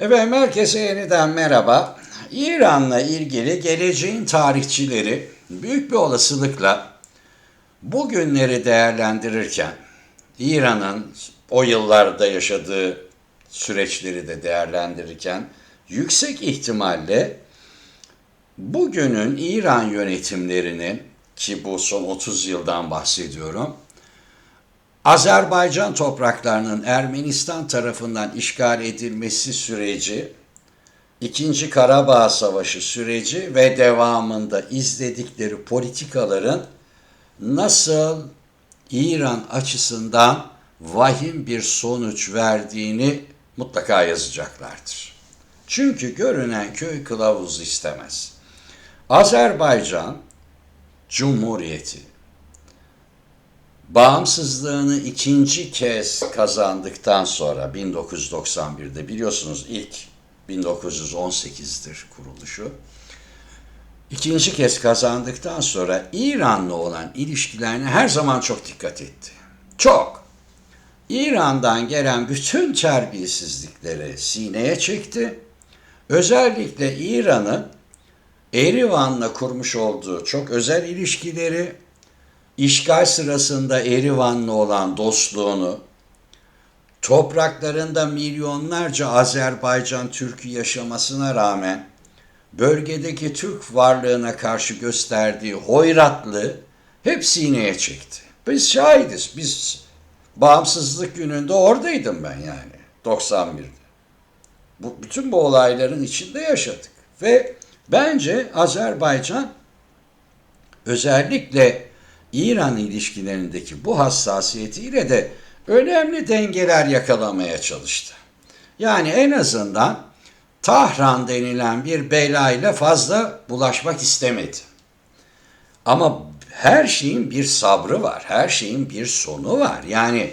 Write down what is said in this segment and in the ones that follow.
Efendim herkese yeniden merhaba. İran'la ilgili geleceğin tarihçileri büyük bir olasılıkla bugünleri değerlendirirken İran'ın o yıllarda yaşadığı süreçleri de değerlendirirken yüksek ihtimalle bugünün İran yönetimlerinin ki bu son 30 yıldan bahsediyorum Azerbaycan topraklarının Ermenistan tarafından işgal edilmesi süreci, İkinci Karabağ Savaşı süreci ve devamında izledikleri politikaların nasıl İran açısından vahim bir sonuç verdiğini mutlaka yazacaklardır. Çünkü görünen köy kılavuz istemez. Azerbaycan Cumhuriyeti bağımsızlığını ikinci kez kazandıktan sonra 1991'de biliyorsunuz ilk 1918'dir kuruluşu. İkinci kez kazandıktan sonra İran'la olan ilişkilerine her zaman çok dikkat etti. Çok. İran'dan gelen bütün terbiyesizlikleri sineye çekti. Özellikle İran'ın Erivan'la kurmuş olduğu çok özel ilişkileri işgal sırasında Erivan'la olan dostluğunu, topraklarında milyonlarca Azerbaycan Türk'ü yaşamasına rağmen bölgedeki Türk varlığına karşı gösterdiği hoyratlığı hep sineye çekti. Biz şahidiz. Biz bağımsızlık gününde oradaydım ben yani 91'de. Bu, bütün bu olayların içinde yaşadık. Ve bence Azerbaycan özellikle İran ilişkilerindeki bu hassasiyetiyle de önemli dengeler yakalamaya çalıştı. Yani en azından Tahran denilen bir belayla fazla bulaşmak istemedi. Ama her şeyin bir sabrı var, her şeyin bir sonu var. Yani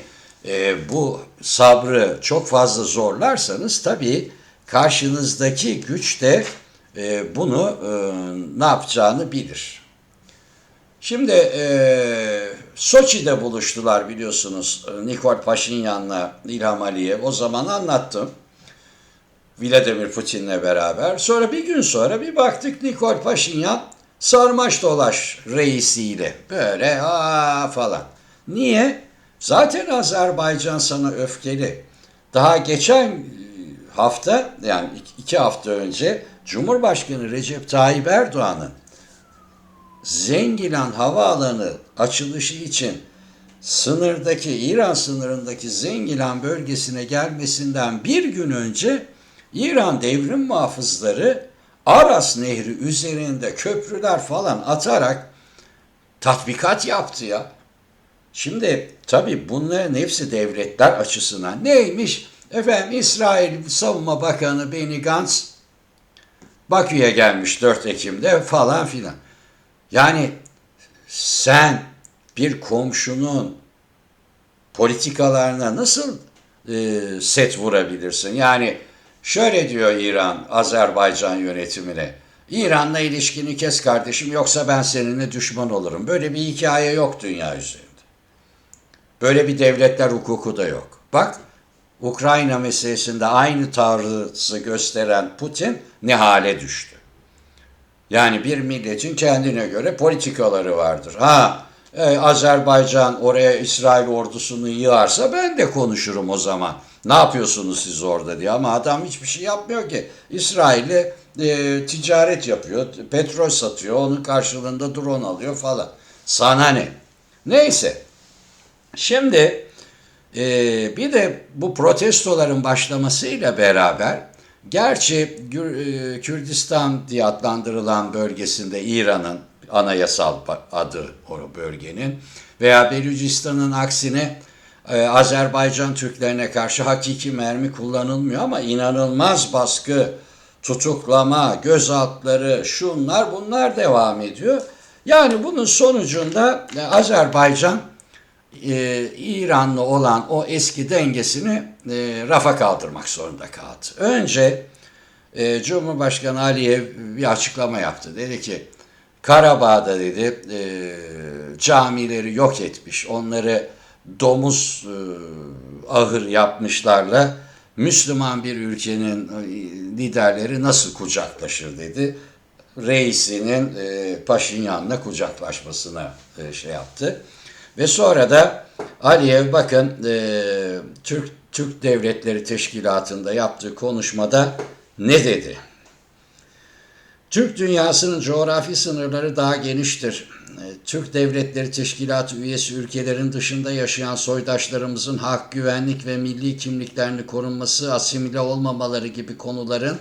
e, bu sabrı çok fazla zorlarsanız tabii karşınızdaki güç de e, bunu e, ne yapacağını bilir. Şimdi e, Soçi'de buluştular biliyorsunuz Nikol Paşinyan'la İlham Aliyev. O zaman anlattım. Vladimir Putin'le beraber. Sonra bir gün sonra bir baktık Nikol Paşinyan sarmaş dolaş reisiyle. Böyle aa falan. Niye? Zaten Azerbaycan sana öfkeli. Daha geçen hafta yani iki hafta önce Cumhurbaşkanı Recep Tayyip Erdoğan'ın Zengilan Havaalanı açılışı için sınırdaki İran sınırındaki Zengilan bölgesine gelmesinden bir gün önce İran devrim muhafızları Aras Nehri üzerinde köprüler falan atarak tatbikat yaptı ya. Şimdi tabii bunların hepsi devletler açısından neymiş? Efendim İsrail Savunma Bakanı Benny Gantz Bakü'ye gelmiş 4 Ekim'de falan filan. Yani sen bir komşunun politikalarına nasıl e, set vurabilirsin? Yani şöyle diyor İran Azerbaycan yönetimine. İran'la ilişkini kes kardeşim yoksa ben seninle düşman olurum. Böyle bir hikaye yok dünya üzerinde. Böyle bir devletler hukuku da yok. Bak Ukrayna meselesinde aynı tarzı gösteren Putin ne hale düştü. Yani bir milletin kendine göre politikaları vardır. Ha e, Azerbaycan oraya İsrail ordusunu yığarsa ben de konuşurum o zaman. Ne yapıyorsunuz siz orada diye ama adam hiçbir şey yapmıyor ki. İsrail'le e, ticaret yapıyor, petrol satıyor, onun karşılığında drone alıyor falan. Sana ne? Neyse. Şimdi e, bir de bu protestoların başlamasıyla beraber Gerçi e, Kürdistan diye adlandırılan bölgesinde İran'ın anayasal adı o bölgenin veya Belucistan'ın aksine e, Azerbaycan Türklerine karşı hakiki mermi kullanılmıyor ama inanılmaz baskı, tutuklama, gözaltları, şunlar bunlar devam ediyor. Yani bunun sonucunda e, İran'la olan o eski dengesini rafa kaldırmak zorunda kaldı. Önce Cumhurbaşkanı Aliyev bir açıklama yaptı. Dedi ki Karabağ'da dedi camileri yok etmiş, onları domuz ahır yapmışlarla Müslüman bir ülkenin e, liderleri nasıl kucaklaşır dedi. Reisinin e, Paşinyan'la kucaklaşmasına e, şey yaptı. Ve sonra da Aliyev bakın e, Türk Türk Devletleri Teşkilatı'nda yaptığı konuşmada ne dedi? Türk dünyasının coğrafi sınırları daha geniştir. E, Türk Devletleri Teşkilatı üyesi ülkelerin dışında yaşayan soydaşlarımızın hak, güvenlik ve milli kimliklerini korunması, asimile olmamaları gibi konuların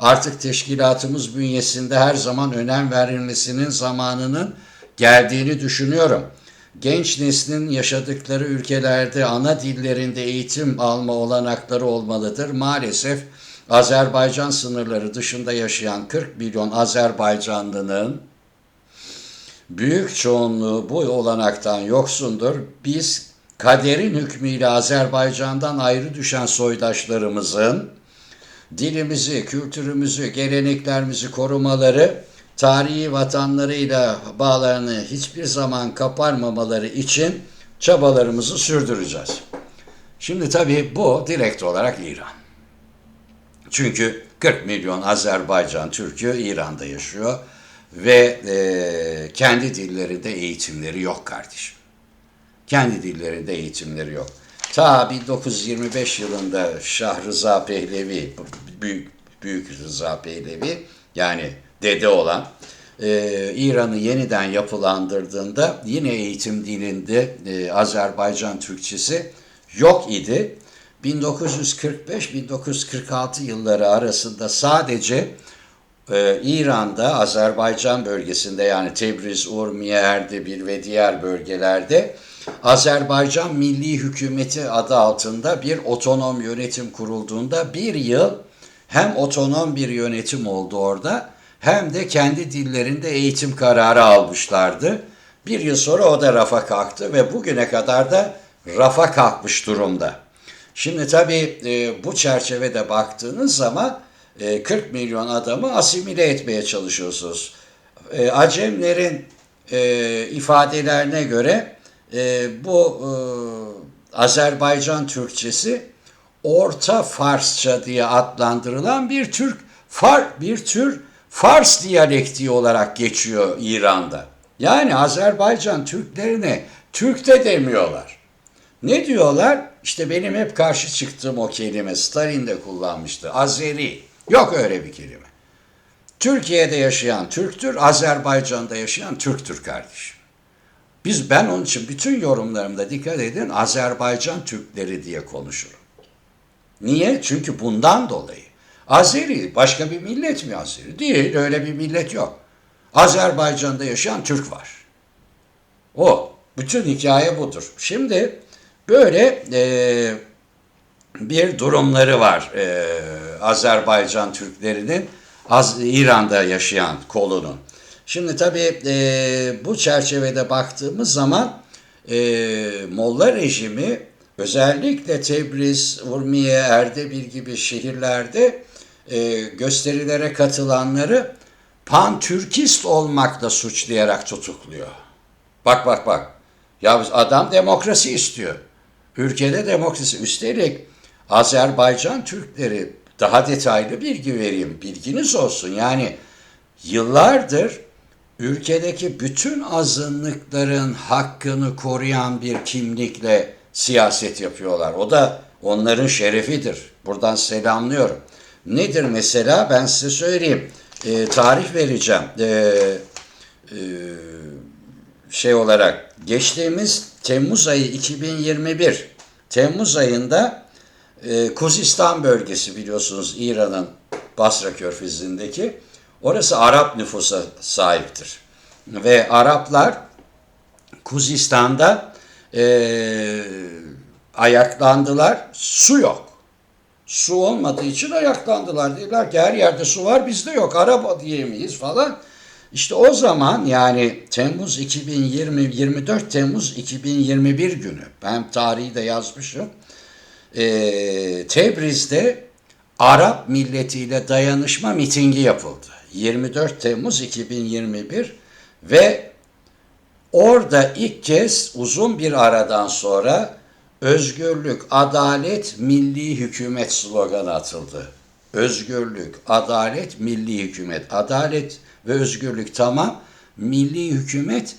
artık teşkilatımız bünyesinde her zaman önem verilmesinin zamanının geldiğini düşünüyorum. Genç neslin yaşadıkları ülkelerde ana dillerinde eğitim alma olanakları olmalıdır. Maalesef Azerbaycan sınırları dışında yaşayan 40 milyon Azerbaycanlının büyük çoğunluğu bu olanaktan yoksundur. Biz kaderin hükmüyle Azerbaycan'dan ayrı düşen soydaşlarımızın dilimizi, kültürümüzü, geleneklerimizi korumaları, tarihi vatanlarıyla bağlarını hiçbir zaman kaparmamaları için çabalarımızı sürdüreceğiz. Şimdi tabii bu direkt olarak İran. Çünkü 40 milyon Azerbaycan Türk'ü İran'da yaşıyor ve e, kendi dillerinde eğitimleri yok kardeşim. Kendi dillerinde eğitimleri yok. Ta 1925 yılında Şah Rıza Pehlevi, Büyük, Büyük Rıza Pehlevi yani dede olan e, İran'ı yeniden yapılandırdığında yine eğitim dilinde e, Azerbaycan Türkçesi yok idi. 1945-1946 yılları arasında sadece e, İran'da, Azerbaycan bölgesinde yani Tebriz, Urmiye, Erdebil ve diğer bölgelerde Azerbaycan Milli Hükümeti adı altında bir otonom yönetim kurulduğunda bir yıl hem otonom bir yönetim oldu orada hem de kendi dillerinde eğitim kararı almışlardı. Bir yıl sonra o da rafa kalktı ve bugüne kadar da rafa kalkmış durumda. Şimdi tabii e, bu çerçevede baktığınız zaman e, 40 milyon adamı asimile etmeye çalışıyorsunuz. E, Acemlerin e, ifadelerine göre e, bu e, Azerbaycan Türkçesi Orta Farsça diye adlandırılan bir Türk far bir tür Fars diyalekti olarak geçiyor İran'da. Yani Azerbaycan Türklerine Türk de demiyorlar. Ne diyorlar? İşte benim hep karşı çıktığım o kelime Stalin de kullanmıştı. Azeri. Yok öyle bir kelime. Türkiye'de yaşayan Türktür, Azerbaycan'da yaşayan Türktür kardeşim. Biz ben onun için bütün yorumlarımda dikkat edin Azerbaycan Türkleri diye konuşurum. Niye? Çünkü bundan dolayı. Azeri başka bir millet mi Azeri? Değil öyle bir millet yok. Azerbaycan'da yaşayan Türk var. O. Bütün hikaye budur. Şimdi böyle e, bir durumları var e, Azerbaycan Türklerinin Az, İran'da yaşayan kolunun. Şimdi tabii e, bu çerçevede baktığımız zaman e, Molla rejimi özellikle Tebriz, Urmiye, Erdebil gibi şehirlerde e, gösterilere katılanları pan-Türkist olmakla suçlayarak tutukluyor. Bak bak bak. Ya adam demokrasi istiyor. Ülkede demokrasi. Üstelik Azerbaycan Türkleri daha detaylı bilgi vereyim. Bilginiz olsun. Yani yıllardır ülkedeki bütün azınlıkların hakkını koruyan bir kimlikle siyaset yapıyorlar. O da onların şerefidir. Buradan selamlıyorum. Nedir mesela? Ben size söyleyeyim. E, tarih vereceğim. E, e, şey olarak geçtiğimiz Temmuz ayı 2021 Temmuz ayında e, Kuzistan bölgesi biliyorsunuz İran'ın Basra Körfezi'ndeki orası Arap nüfusa sahiptir. Ve Araplar Kuzistan'da e, ayaklandılar. Su yok. Su olmadığı için ayaklandılar. Dediler ki her yerde su var bizde yok. Araba diyemeyiz falan. İşte o zaman yani Temmuz 2020, 24 Temmuz 2021 günü ben tarihi de yazmışım. Ee, Tebriz'de Arap milletiyle dayanışma mitingi yapıldı. 24 Temmuz 2021 ve orada ilk kez uzun bir aradan sonra özgürlük, adalet, milli hükümet sloganı atıldı. Özgürlük, adalet, milli hükümet. Adalet ve özgürlük tamam. Milli hükümet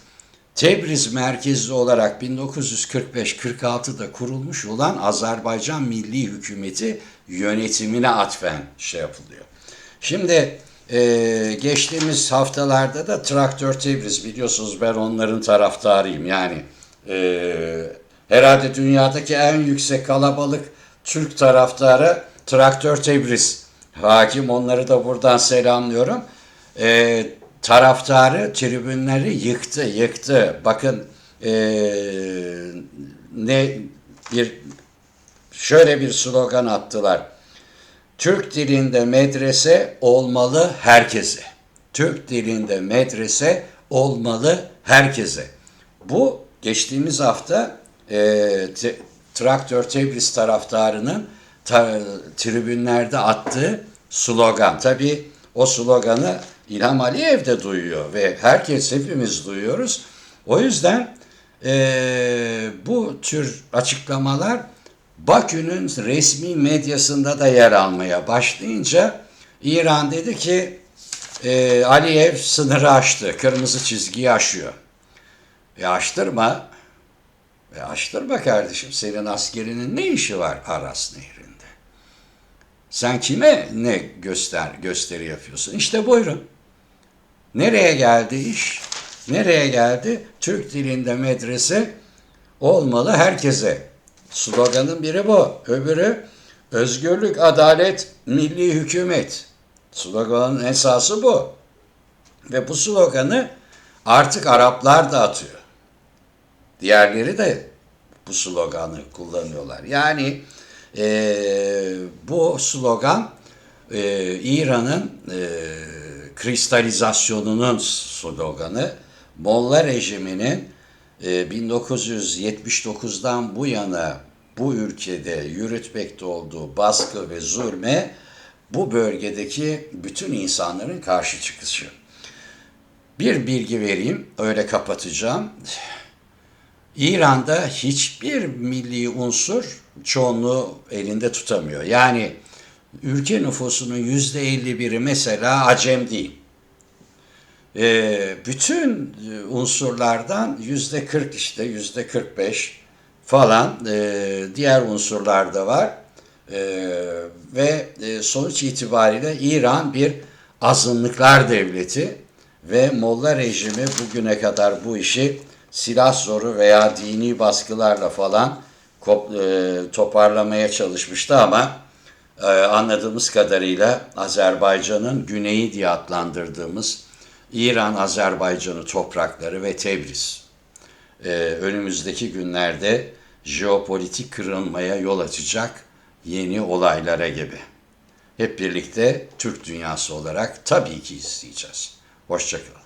Tebriz merkezli olarak 1945-46'da kurulmuş olan Azerbaycan Milli Hükümeti yönetimine atfen şey yapılıyor. Şimdi e, geçtiğimiz haftalarda da Traktör Tebriz biliyorsunuz ben onların taraftarıyım. Yani e, herhalde dünyadaki en yüksek kalabalık Türk taraftarı Traktör Tebriz. Hakim onları da buradan selamlıyorum. E, taraftarı tribünleri yıktı, yıktı. Bakın e, ne bir şöyle bir slogan attılar. Türk dilinde medrese olmalı herkese. Türk dilinde medrese olmalı herkese. Bu geçtiğimiz hafta e, te- Traktör Tebriz taraftarının ta- tribünlerde attığı slogan. Tabii o sloganı İlham Aliyev de duyuyor ve herkes hepimiz duyuyoruz. O yüzden e, bu tür açıklamalar Bakü'nün resmi medyasında da yer almaya başlayınca İran dedi ki e, Aliyev sınırı aştı, kırmızı çizgiyi aşıyor. E aştırma, e aştırma kardeşim senin askerinin ne işi var Aras Nehri'nde? Sen kime ne göster gösteri yapıyorsun? İşte buyurun. Nereye geldi iş? Nereye geldi? Türk dilinde medrese olmalı herkese. Sloganın biri bu. Öbürü özgürlük, adalet, milli hükümet. Sloganın esası bu. Ve bu sloganı artık Araplar da atıyor. Diğerleri de bu sloganı kullanıyorlar. Yani eee, bu slogan eee, İran'ın eee, kristalizasyonunun sloganı. Molla rejiminin eee, 1979'dan bu yana bu ülkede yürütmekte olduğu baskı ve zulme bu bölgedeki bütün insanların karşı çıkışı. Bir bilgi vereyim, öyle kapatacağım. İran'da hiçbir milli unsur çoğunluğu elinde tutamıyor. Yani ülke nüfusunun yüzde 51'i mesela Acem değil. Ee, bütün e, unsurlardan yüzde 40 işte yüzde 45 falan e, diğer unsurlar da var. E, ve sonuç itibariyle İran bir azınlıklar devleti ve Molla rejimi bugüne kadar bu işi silah zoru veya dini baskılarla falan e, toparlamaya çalışmıştı ama e, anladığımız kadarıyla Azerbaycan'ın güneyi diye adlandırdığımız İran Azerbaycan'ı toprakları ve Tebriz e, önümüzdeki günlerde jeopolitik kırılmaya yol açacak yeni olaylara gibi. Hep birlikte Türk dünyası olarak tabii ki izleyeceğiz. Hoşçakalın.